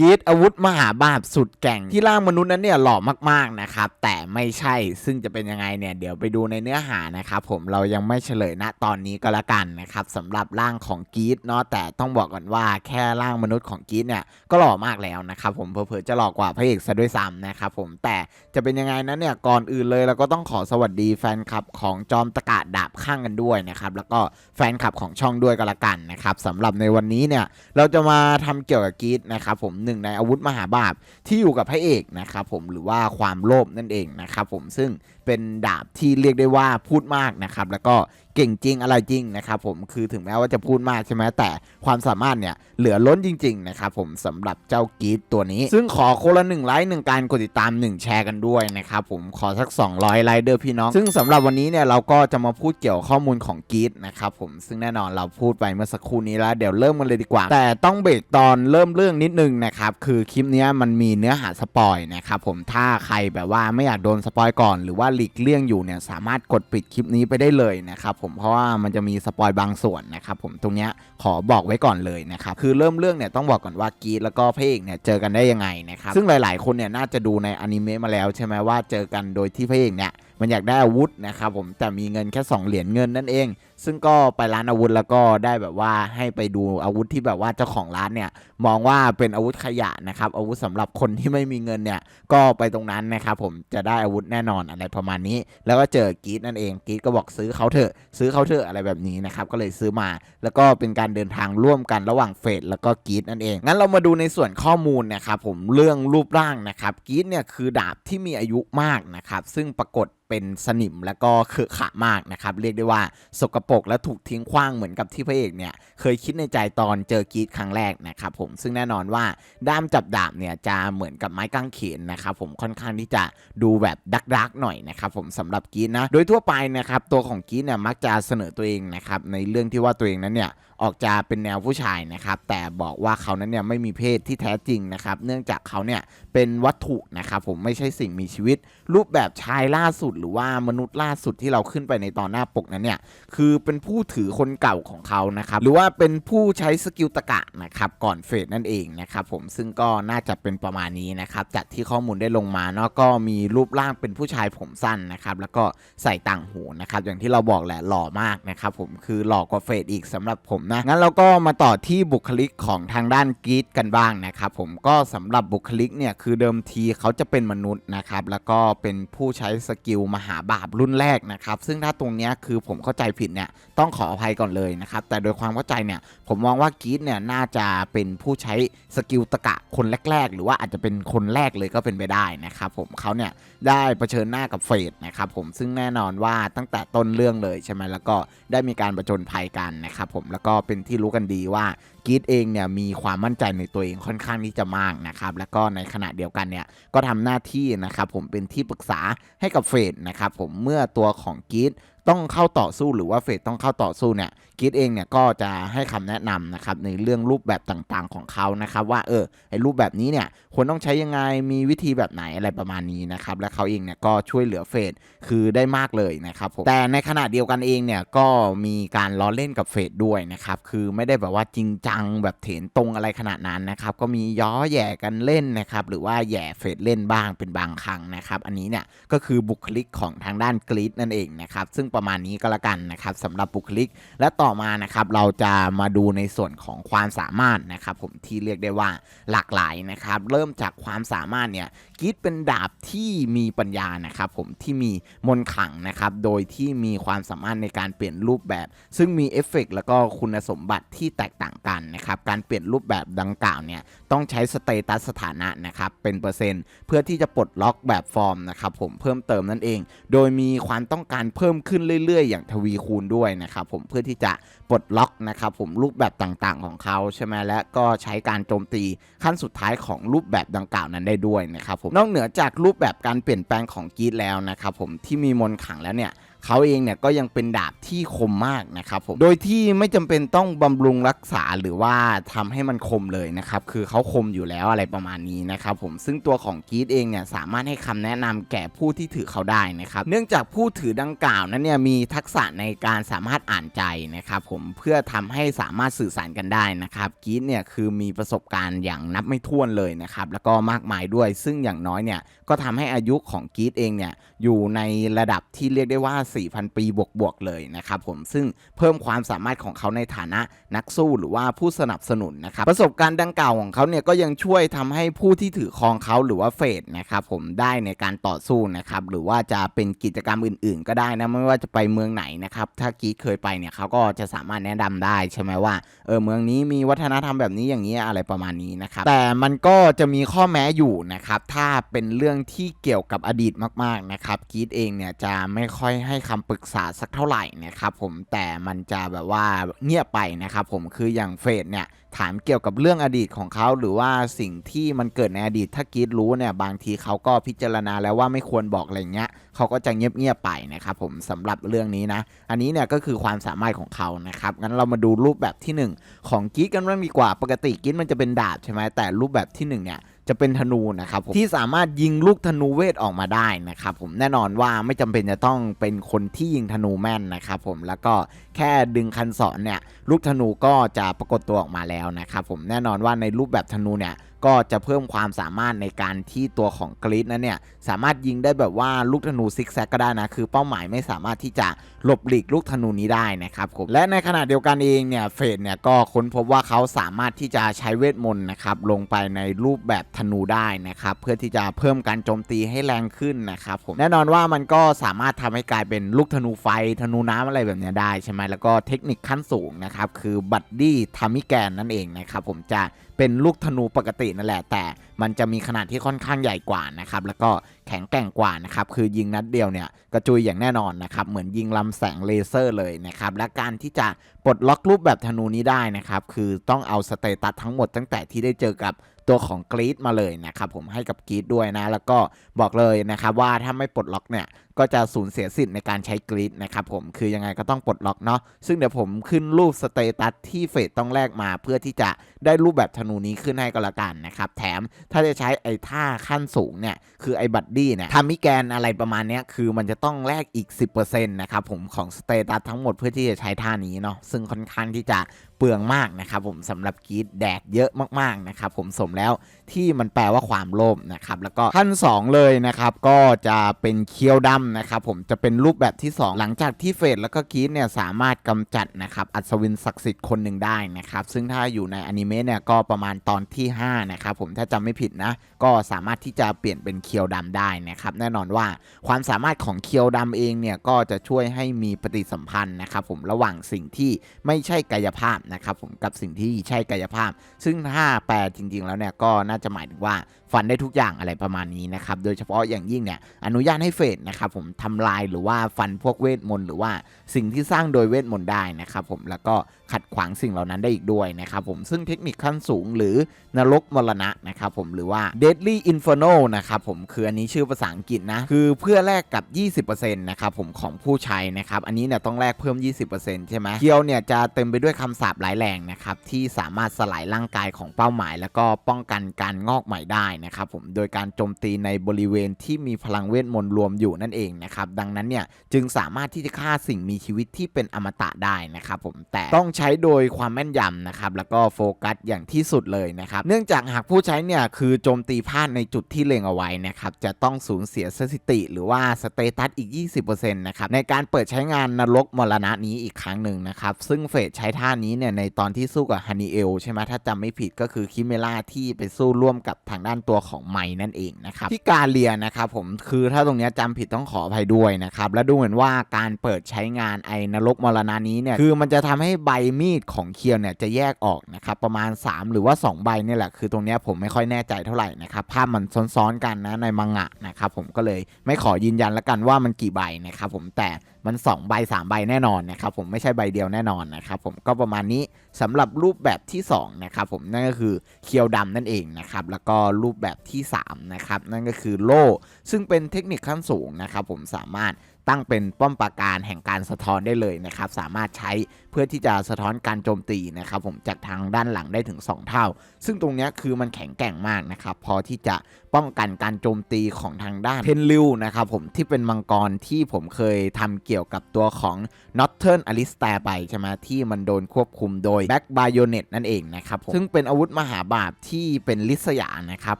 กีดอาวุธมหาบาปสุดแก่งที่ร่างมนุษย์นั้นเนี่ยหล่อมากๆนะครับ แต่ไม่ใช่ซึ่งจะเป็นยังไงเนี่ยเดี๋ยวไปดูในเนื้อหานะครับผมเรายังไม่เฉลยณตอนนี้ก็แล้วกันนะครับสำหรับร่างของกีดเนาะแต่ต้องบอกก่อนว่าแค่ร่างมนุษย์ของกีดเนี่ยก็หล่อมากแล้วนะครับผมเผลอๆจะหล่อกว่าพระเอกซะด้วยซ้ำนะครับผมแต่จะเป็นยังไงนั้นเนี่ยก่อนอื่นเลยเราก็ต้องขอสวัสดีแฟนคลับของจอมตะกาดดาบข้างกันด้วยนะครับแล้วก็แฟนคลับของช่องด้วยก็แล้วกันนะครับสำหรับในวันนี้เนี่ยเราจะมาทำเกี่ยวกับกีดนะครับผมหนึ่งในอาวุธมหาบาปที่อยู่กับพระเอกนะครับผมหรือว่าความโลภนั่นเองนะครับผมซึ่งเป็นดาบที่เรียกได้ว่าพูดมากนะครับแล้วก็ เก่งจริงอะไรจริงนะครับผมคือถึงแม้ว่าจะพูดมากใช่ไหมแต่ความสามารถเนี่ยเหลือล้นจริงๆนะครับผมสำหรับเจ้ากีดตัวนี้ ซึ่งขอคนละหนึ่งไลค์หนึ่งการกดติดตาม 1 แชร์กันด้วยนะครับผมขอสัก 200 ไลค์เด้อพี่น้อง ซึ่งสำหรับวันนี้เนี่ยเราก็จะมาพูดเกี่ยวข้อมูลของกีดนะครับผมซึ่งแน่นอนเราพูดไปเมื่อสักครู่นี้แล้วเดี๋ยวเริ่มกันเลยดีกว่า แต่ต้องเบรกตอนเริ่มเรื่องนิดนึงนะครับคือคลิปนี้มันมีเนื้อหาสปอยนะครับผมถ้าใครแบบว่าไม่อยากโดนสปอยก่อน หรือว่าหลีกเลี่ยงอยู่เนี่ยสามารถกดปิดคลิปนี้ไปได้เลยนะครับผมเพราะว่ามันจะมีสปอยบางส่วนนะครับผมตรงเนี้ยขอบอกไว้ก่อนเลยนะครับคือเริ่มเรื่องเนี่ยต้องบอกก่อนว่ากีดแล้วก็พระเอกเนี่ยเจอกันได้ยังไงนะครับซึ่งหลาย ๆ คนเนี่ยน่าจะดูในอนิเมะมาแล้วใช่ไหมว่าเจอกันโดยที่พระเอกเนี่ย มันอยากได้อาวุธนะครับผมแต่มีเงินแค่สองเหรียญเงินนั่นเอง ซึ่งก็ไปร้านอาวุธแล้วก็ได้แบบว่าให้ไปดูอาวุธที่แบบว่าเจ้าของร้านเนี่ยมองว่าเป็นอาวุธขยะนะครับอาวุธสำหรับคนที่ไม่มีเงินเนี่ยก็ไปตรงนั้นนะครับผมจะได้อาวุธแน่นอนอะไรประมาณนี้ แล้วก็เจอกีดนั่นเองกีดก็บอกซื้อเขาเถอะซื้อเขาเถอะอะไรแบบนี้นะครับก็เลยซื้อมา แล้วก็เป็นการเดินทางร่วมกันระหว่างเฟดแล้วก็กีดนั่นเองงั้นเรามาดูในส่วนข้อมูลนะครับผมเรื่องรูปร่างนะครับกีดเนี่ยคือดาบที่มีอายุมากนะครับซึ่งปรากฏเป็นสนิมแล้วก็เขอะขะมากนะครับ เรียกได้ว่าสกปรกและถูกทิ้งขว้างเหมือนกับที่พระเอกเนี่ยเคยคิดในใจตอนเจอกีดครั้งแรกนะครับผมซึ่งแน่นอนว่าด้ามจับดาบเนี่ยจะเหมือนกับไม้กางเขนนะครับผมค่อนข้างที่จะดูแบบดักดักๆหน่อยนะครับผมสำหรับกีดนะโดยทั่วไปนะครับตัวของกีดเนี่ยมักจะเสนอตัวเองนะครับในเรื่องที่ว่าตัวเองนั้นเนี่ย ออกจะเป็นแนวผู้ชายนะครับแต่บอกว่าเขานั้นเนี่ยไม่มีเพศที่แท้จริงนะครับเนื่องจากเขาเนี่ยเป็นวัตถุนะครับผมไม่ใช่สิ่งมีชีวิต รูปแบบชายล่าสุดหรือว่ามนุษย์ล่าสุดที่เราขึ้นไปในตอนหน้าปกนั้นเนี่ยคือเป็นผู้ถือคนเก่าของเขานะครับหรือว่าเป็นผู้ใช้สกิลตะกะนะครับก่อนเฟสนั่นเองนะครับผมซึ่งก็น่าจะเป็นประมาณนี้นะครับจากที่ข้อมูลได้ลงมาเนาะก็มีรูปร่างเป็นผู้ชายผมสั้นนะครับแล้วก็ใส่ต่างหูนะครับอย่างที่เราบอกแหละหล่อมากนะครับผมคือหล่อกว่าเฟสอีกสำหรับผมนะงั้นเราก็มาต่อที่บุคลิกของทางด้านกีดกันบ้างนะครับผมก็สำหรับบุคลิกเนี่ยคือเดิมทีเขาจะเป็นมนุษย์นะครับแล้วก็เป็นผู้ใช้สกิลมหาบาปรุ่นแรกนะครับซึ่งถ้าตรงนี้คือผมเข้าใจผิดเนี่ยต้องขออภัยก่อนเลยนะครับแต่โดยความเข้าใจเนี่ยผมมองว่ากีดเนี่ยน่าจะเป็นผู้ใช้สกิลตะกะคนแรก ๆ หรือว่าอาจจะเป็นคนแรกเลยก็เป็นไปได้นะครับผมเขาเนี่ยได้เผชิญหน้ากับเฟสนะครับผมซึ่งแน่นอนว่าตั้งแต่ต้นเรื่องเลยใช่ไหมแล้วก็ได้มีการประจนภัยกันนะครับผมแล้วก็เป็นที่รู้กันดีว่า กรีดเองเนี่ยมีความมั่นใจในตัวเองค่อนข้างที่จะมากนะครับแล้วก็ในขณะเดียวกันเนี่ยก็ทำหน้าที่นะครับผมเป็นที่ปรึกษาให้กับเฟดนะครับผมเมื่อตัวของกรีดต้องเข้าต่อสู้หรือว่าเฟดต้องเข้าต่อสู้เนี่ยกรีดเองเนี่ยก็จะให้คำแนะนำนะครับในเรื่องรูปแบบต่างๆของเขานะครับว่าเออไอ้รูปแบบนี้เนี่ยควรต้องใช้ยังไงมีวิธีแบบไหนอะไรประมาณนี้นะครับและเขาเองเนี่ยก็ช่วยเหลือเฟดคือได้มากเลยนะครับผมแต่ในขณะเดียวกันเองเนี่ยก็มีการล้อเล่นกับเฟดด้วยนะครับคือไม่ได้แบบว่าจริงจังังแบบเถนตรงอะไรขนาดนั้นนะครับ ก็มีย้อแย่กันเล่นนะครับ หรือว่าแย่เฟดเล่นบ้างเป็นบางครั้งนะครับ อันนี้เนี่ยก็คือบุคลิกของทางด้านกรีดนั่นเองนะครับ ซึ่งประมาณนี้ก็แล้วกันนะครับสำหรับบุคลิก และต่อมานะครับเราจะมาดูในส่วนของความสามารถนะครับ ผมที่เรียกได้ว่าหลากหลายนะครับ เริ่มจากความสามารถเนี่ยกรีดเป็นดาบที่มีปัญญานะครับผมที่มีมนขังนะครับ โดยที่มีความสามารถในการเปลี่ยนรูปแบบ ซึ่งมีเอฟเฟกต์แล้วก็คุณสมบัติที่แตกต่างกันนะครับการเปลี่ยนรูปแบบดังกล่าวเนี่ยต้องใช้สเตตัสสถานะนะครับเป็นเปอร์เซ็นต์เพื่อที่จะปลดล็อกแบบฟอร์มนะครับผมเพิ่มเติมนั่นเอง โดยมีความต้องการเพิ่มขึ้นเรื่อย ๆ อย่างทวีคูณด้วยนะครับผมเพื่อที่จะปลดล็อกนะครับผมรูปแบบต่างๆของเขาใช่ไหมและก็ใช้การโจมตีขั้นสุดท้ายของรูปแบบดังกล่าวนั้นได้ด้วยนะครับผมนอกเหนือจากรูปแบบการเปลี่ยนแปลงของกีดแล้วนะครับผมที่มีมนขังแล้วเนี่ยเขาเองเนี่ยก็ยังเป็นดาบที่คมมากนะครับผม โดยที่ไม่จำเป็นต้องบำรุงรักษาหรือว่าทำให้มันคมเลยนะครับ คือเขาคมอยู่แล้วอะไรประมาณนี้นะครับผม ซึ่งตัวของกีดเองเนี่ยสามารถให้คำแนะนำแก่ผู้ที่ถือเขาได้นะครับ เนื่องจากผู้ถือดังกล่าวนั้นเนี่ยมีทักษะในการสามารถอ่านใจนะครับผม เพื่อทำให้สามารถสื่อสารกันได้นะครับกีดเนี่ยคือมีประสบการณ์อย่างนับไม่ถ้วนเลยนะครับ แล้วก็มากมายด้วย ซึ่งอย่างน้อยเนี่ยก็ทำให้อายุของกีดเองเนี่ยอยู่ในระดับที่เรียกได้ว่า4,000 ปีบวกๆเลยนะครับผมซึ่งเพิ่มความสามารถของเขาในฐานะนักสู้หรือว่าผู้สนับสนุนนะครับประสบการณ์ดังกล่าวของเขาเนี่ยก็ยังช่วยทำให้ผู้ที่ถือครองเขาหรือว่าเฟดนะครับผมได้ในการต่อสู้นะครับหรือว่าจะเป็นกิจกรรมอื่น ๆ ก็ได้นะไม่ว่าจะไปเมืองไหนนะครับถ้ากีดเคยไปเนี่ยเขาก็จะสามารถแนะนำได้ใช่ไหมว่าเออเมืองนี้มีวัฒนธรรมแบบนี้อย่างนี้อะไรประมาณนี้นะครับแต่มันก็จะมีข้อแม้อยู่นะครับถ้าเป็นเรื่องที่เกี่ยวกับอดีตมากๆนะครับกีดเองเนี่ยจะไม่ค่อยให้คำปรึกษาสักเท่าไหร่นะครับผมแต่มันจะแบบว่าเงียบไปนะครับผมคืออย่างเฟดเนี่ยถามเกี่ยวกับเรื่องอดีตของเขาหรือว่าสิ่งที่มันเกิดในอดีตถ้ากีดรู้เนี่ยบางทีเขาก็พิจารณาแล้วว่าไม่ควรบอกอะไรเงี้ยเขาก็จะเงียบๆไปนะครับผมสำหรับเรื่องนี้นะอันนี้เนี่ยก็คือความสามารถของเขานะครับงั้นเรามาดูรูปแบบที่หนึ่งของกิ๊กกันบ้างดีกว่า ปกติกิ๊กมันจะเป็นดาบใช่ไหมแต่รูปแบบที่หนึ่งเนี่ย จะเป็นธนูนะครับผมที่สามารถยิงลูกธนูเวทออกมาได้นะครับผมแน่นอนว่าไม่จำเป็นจะต้องเป็นคนที่ยิงธนูแม่นนะครับผมแล้วก็แค่ดึงคันศรเนี่ยลูกธนูก็จะปรากฏตัวออกมาแล้วนะครับผมแน่นอนว่าในรูปแบบธนูเนี่ย ก็จะเพิ่มความสามารถในการที่ตัวของกรีดนั้นเนี่ยสามารถยิงได้แบบว่าลูกธนูซิกแซกก็ได้นะคือเป้าหมายไม่สามารถที่จะหลบหลีกลูกธนูนี้ได้นะครับผมและในขณะเดียวกันเองเนี่ยเฟดเนี่ยก็ค้นพบว่าเขาสามารถที่จะใช้เวทมนต์นะครับลงไปในรูปแบบธนูได้นะครับเพื่อที่จะเพิ่มการโจมตีให้แรงขึ้นนะครับผมแน่นอนว่ามันก็สามารถทำให้กลายเป็นลูกธนูไฟธนูน้ำอะไรแบบนี้ได้ใช่ไหมแล้วก็เทคนิคขั้นสูงนะครับคือบัดดี้ทามิแกนนั่นเองนะครับผมจะ เป็นลูกธนูปกตินั่นแหละแต่มันจะมีขนาดที่ค่อนข้างใหญ่กว่านะครับแล้วก็แข็งแกร่งกว่านะครับคือยิงนัดเดียวเนี่ยกระจุยอย่างแน่นอนนะครับเหมือนยิงลำแสงเลเซอร์เลยนะครับและการที่จะ ปลดล็อกรูปแบบธนูนี้ได้นะครับ คือต้องเอาสเตตัสทั้งหมดตั้งแต่ที่ได้เจอกับตัวของกรีดมาเลยนะครับผมให้กับกรีดด้วยนะ แล้วก็บอกเลยนะครับว่าถ้าไม่ปลดล็อกเนี่ยก็จะสูญเสียสิทธิ์ในการใช้กรีดนะครับผมคือยังไงก็ต้องปลดล็อกเนาะซึ่งเดี๋ยวผมขึ้นรูปสเตตัสที่เฟสต้องแลกมาเพื่อที่จะได้รูปแบบธนูนี้ขึ้นให้ก็แล้วกันนะครับแถมถ้าจะใช้ไอ้ท่าขั้นสูงเนี่ยคือไอ้บัดดี้เนี่ยทำมิแกนอะไรประมาณเนี้ยคือมันจะต้องแลกอีก 10%นะครับผมของสเตตัสทั้งหมดเพื่อที่จะใช้ท่านี้เนาะซึึ่งค่อนข้างที่จะ เปลืองมากนะครับผมสำหรับกีดแดกเยอะมากๆนะครับผมสมแล้วที่มันแปลว่าความโลภนะครับแล้วก็ขั้น 2 เลยนะครับก็จะเป็นเคียวดำนะครับผมจะเป็นรูปแบบที่ 2 หลังจากที่เฟดแล้วก็กีดเนี่ยสามารถกำจัดนะครับอัศวินศักดิ์สิทธิ์คนหนึ่งได้นะครับซึ่งถ้าอยู่ในอนิเมะเนี่ยก็ประมาณตอนที่5นะครับผมถ้าจำไม่ผิดนะก็สามารถที่จะเปลี่ยนเป็นเคียวดำได้นะครับแน่นอนว่าความสามารถของเคียวดำเองเนี่ยก็จะช่วยให้มีปฏิสัมพันธ์นะครับผมระหว่างสิ่งที่ไม่ใช่กายภาพนะครับผมกับสิ่งที่ใช่กายภาพ ซึ่งถ้าแปลจริง ๆ แล้วเนี่ยก็น่าจะหมายถึงว่าฟันได้ทุกอย่างอะไรประมาณนี้นะครับโดยเฉพาะอย่างยิ่งเนี่ยอนุญาตให้เฟดนะครับผมทำลายหรือว่าฟันพวกเวทมนต์หรือว่าสิ่งที่สร้างโดยเวทมนต์ได้นะครับผมแล้วก็ขัดขวางสิ่งเหล่านั้นได้อีกด้วยนะครับผมซึ่งเทคนิคขั้นสูงหรือนรกมรณะนะครับผมหรือว่า deadly inferno นะครับผมคืออันนี้ชื่อภาษาอังกฤษนะ คือเพื่อแลกกับ 20%นะครับผมของผู้ใช้นะครับอันนี้เนี่ยต้องแลกเพิ่ม 20%ใช่ไหมเคียวเนี่ยจะเต็มไปด้วยคำสาปหลายแรงนะครับที่สามารถสลายร่างกายของเป้าหมาย แล้วก็ป้องกันการงอกใหม่ได้นะครับผมโดยการโจมตีในบริเวณที่มีพลังเวทมนต์รวมอยู่นั่นเองนะครับดังนั้นเนี่ยจึงสามารถที่จะฆ่าสิ่งมีชีวิตที่เป็นอมตะได้นะครับผมแต่ต้องใช้โดยความแม่นยำนะครับแล้วก็โฟกัสอย่างที่สุดเลยนะครับเนื่องจากหากผู้ใช้เนี่ยคือโจมตีพลาดในจุดที่เล็งเอาไว้นะครับจะต้องสูญเสียสถิติ หรือว่าสเตตัสอีก 20%นะครับในการเปิดใช้งานนรกมรณะนี้อีกครั้งหนึ่งนะครับซึ่งเฟสใช้ท่านี้เนี่ยในตอนที่สู้กับฮันนีเอลใช่ไหมถ้าจำไม่ผิดก็คือคิเมล่าที่ไปสู้ร่วมกับทางด้านตัวของไม้นั่นเองนะครับที่กาเลียนะครับผมคือถ้าตรงนี้ยจำผิดต้องขออภัยด้วยนะครับและดูเหมือนว่าการเปิดใช้งานไอ้นรกมรณะนี้เนี่ยคือมันจะทำให้ใบมีดของเคียวเนี่ยจะแยกออกนะครับประมาณ 3 หรือว่า 2 ใบนี่แหละคือตรงนี้ผมไม่ค่อยแน่ใจเท่าไหร่นะครับภาพมันซ้อนๆกันนะในมังงะนะครับผมก็เลยไม่ขอยืนยันล้วกันว่ามันกี่ใบนะครับผมแต่มัน2ใบ3ใบแน่นอนนะครับผมไม่ใช่ใบเดียวแน่นอนนะครับผมก็ประมาณนี้สำหรับรูปแบบที่2นะครับผมนั่นก็คือเคียวดำนั่นเองนะครับแล้วก็รูปแบบที่3นะครับนั่นก็คือโล่ซึ่งเป็นเทคนิคขั้นสูงนะครับผมสามารถ ตั้งเป็นป้อมปราการแห่งการสะท้อนได้เลยนะครับ สามารถใช้เพื่อที่จะสะท้อนการโจมตีนะครับผมจากทางด้านหลังได้ถึง 2 เท่า ซึ่งตรงนี้คือมันแข็งแกร่งมากนะครับ พอที่จะป้องกันการโจมตีของทางด้านเพนลิวนะครับผมที่เป็นมังกรที่ผมเคยทำเกี่ยวกับตัวของ n o r t h e r n a l i s t a i r ไปใช่ไหมที่มันโดนควบคุมโดย Back Bayonet นั่นเองนะครับผมซึ่งเป็นอาวุธมหาบาปที่เป็นลิษยานะครับ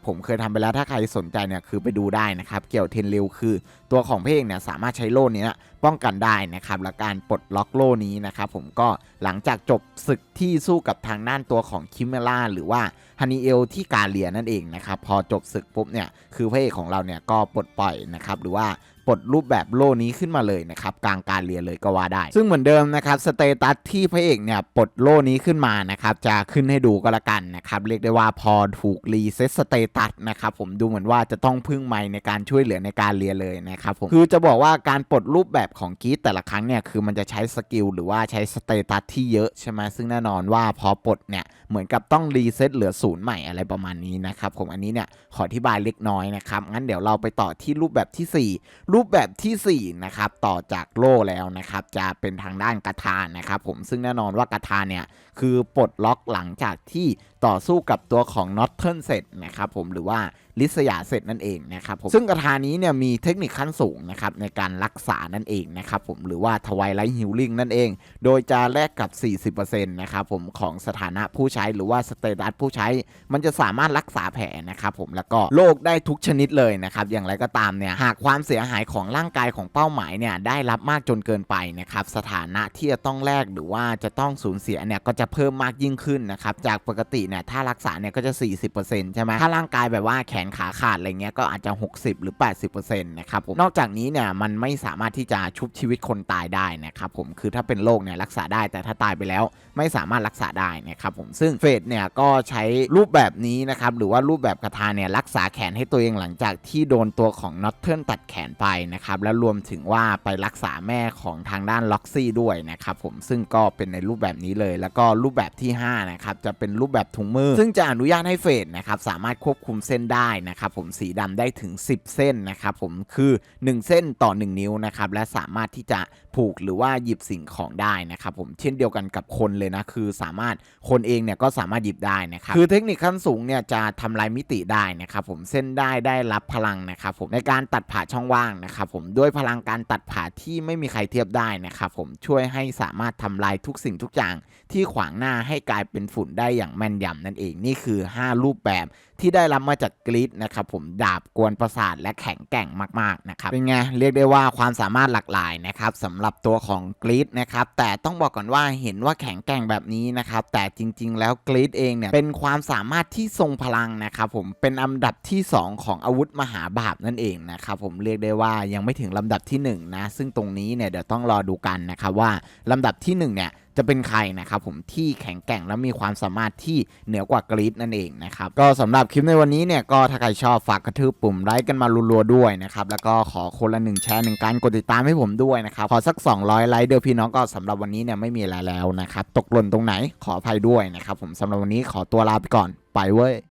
ผมเคยทำไปแล้วถ้าใครสนใจเนี่ยคือไปดูได้นะครับเกี่ยวเทนริวคือตัวของเพลงเนี่ยสามารถใช้โลเนี้ยป้องกันได้นะครับและการปลดล็อกโล่นี้นะครับผมก็หลังจากจบศึกที่สู้กับทางด้านตัวของคิมเมล่าหรือว่าฮันนีเอลที่กาเลียนั่นเองนะครับพอจบศึกปุ๊บเนี่ยคือพระเอกของเราเนี่ยก็ปลดปล่อยนะครับหรือว่า ปลดรูปแบบโล่นี้ขึ้นมาเลยนะครับกลางการเรียนเลยก็ว่าได้ ซึ่งเหมือนเดิมนะครับสเตตัสที่พระเอกเนี่ยปลดโล่นี้ขึ้นมานะครับจะขึ้นให้ดูก็แล้วกันนะครับเรียกได้ว่าพอถูกรีเซ็ตสเตตัสนะครับผมดูเหมือนว่าจะต้องพึ่งไมค์ในการช่วยเหลือในการเรียนเลยนะครับผมคือจะบอกว่าการปลดรูปแบบของกีตแต่ละครั้งเนี่ยคือมันจะใช้สกิลหรือว่าใช้สเตตัสที่เยอะใช่ไหมซึ่งแน่นอนว่าพอปลดเนี่ยเหมือนกับต้องรีเซ็ตเหลือศูนย์ใหม่อะไรประมาณนี้นะครับผมอันนี้เนี่ยขออธิบายเล็กน้อยนะครับงั้นเดี๋ยวเราไปต่อที่รูปแบบทีสี่รูปแบบทีสี่ 4 นะครับ ต่อจากโล่แล้วนะครับ จะเป็นทางด้านกระทานะครับผมซึ่งแน่นอนว่ากระทาเนี่ย คือปลดล็อกหลังจากที่ต่อสู้กับตัวของนอตเทิลเสร็จนะครับผมหรือว่า ลิษยาเสร็จนั่นเองนะครับผมซึ่งกระทานี้เนี่ยมีเทคนิคขั้นสูงนะครับในการรักษานั่นเองนะครับผมหรือว่าทวายไลท์ฮิลลิ่งนั่นเอง โดยจะแลกกับ 40%นะครับผมของสถานะผู้ใช้หรือว่าสเตตัสผู้ใช้ มันจะสามารถรักษาแผลนะครับผมแล้วก็โรคได้ทุกชนิดเลยนะครับอย่างไรก็ตามเนี่ยหากความเสียหายของร่างกายของเป้าหมายเนี่ยได้รับมากจนเกินไปนะครับสถานะที่จะต้องแลกหรือว่าจะต้องสูญเสียเนี่ยก็จะเพิ่มมากยิ่งขึ้นนะครับจากปกติเนี่ยถ้ารักษาเนี่ยก็จะ 40%ใช่ไหมถ้าร่างกายแบบว่าแข็งนขาขาดอะไรเงี้ยก็อาจจะ 60 หรือ 80%นะครับผมนอกจากนี้เนี่ยมันไม่สามารถที่จะชุบชีวิตคนตายได้นะครับผมคือถ้าเป็นโรคเนี่ยรักษาได้แต่ถ้าตายไปแล้วไม่สามารถรักษาได้นะครับผมซึ่งเฟสเนี่ยก็ใช้รูปแบบนี้นะครับหรือว่ารูปแบบกระทาเนี่ยรักษาแขนให้ตัวเองหลังจากที่โดนตัวของน็อตเทิลตัดแขนไปนะครับแล้วรวมถึงว่าไปรักษาแม่ของทางด้านล็อกซี่ด้วยนะครับผมซึ่งก็เป็นในรูปแบบนี้เลย แล้วก็รูปแบบที่5นะครับจะเป็นรูปแบบถุงมือ ซึ่งจะอนุญาตให้เฟสนะครับสามารถควบคุมเส้นได้นะครับผมสีดำได้ถึง 10 เส้นนะครับผมคือ 1 เส้นต่อ 1 นิ้วนะครับและสามารถที่จะผูกหรือว่าหยิบสิ่งของได้นะครับผมเช่นเดียวกันกับคนเลยนะคือสามารถคนเองเนี่ยก็สามารถหยิบได้นะครับคือเทคนิคขั้นสูงเนี่ยจะทำลายมิติได้นะครับผมเส้นได้ได้รับพลังนะครับผมในการตัดผ่าช่องว่างนะครับผมด้วยพลังการตัดผ่าที่ไม่มีใครเทียบได้นะครับผมช่วยให้สามารถทำลายทุกสิ่งทุกอย่างที่ขวางหน้าให้กลายเป็นฝุ่นได้อย่างแม่นยำนั่นเองนี่คือ 5 รูปแบบที่ได้รับมาจากกรีดนะครับผมดาบกวนประสาทและแข็งแกร่งมากๆนะครับเป็นไงเรียกได้ว่าความสามารถหลากหลายนะครับสำหรับตัวของกรีดนะครับแต่ต้องบอกก่อนว่าเห็นว่าแข็งแกร่งแบบนี้นะครับแต่จริง ๆ แล้วกรีดเองเนี่ยเป็นความสามารถที่ทรงพลังนะครับผมเป็นอันดับที่ 2 ของอาวุธมหาบาปนั่นเองนะครับผมเรียกได้ว่ายังไม่ถึงลำดับที่1นะซึ่งตรงนี้เนี่ยเดี๋ยวต้องรอดูกันนะครับว่าลำดับที่1เนี่ย จะเป็นใครนะครับผมที่แข็งแกร่งและมีความสามารถที่เหนือกว่ากรีดนั่นเองนะครับก็สำหรับคลิปในวันนี้เนี่ยก็ถ้าใครชอบฝากกระทืบปุ่มไลค์กันมารัวๆด้วยนะครับแล้วก็ขอคนละหนึ่งแชร์หนึ่งการกดติดตามให้ผมด้วยนะครับขอสัก 200 ไลค์เดียวพี่น้องก็สำหรับวันนี้เนี่ยไม่มีอะไรแล้วนะครับตกหล่นตรงไหนขออภัยด้วยนะครับผมสำหรับวันนี้ขอตัวลาไปก่อนไปเว้ย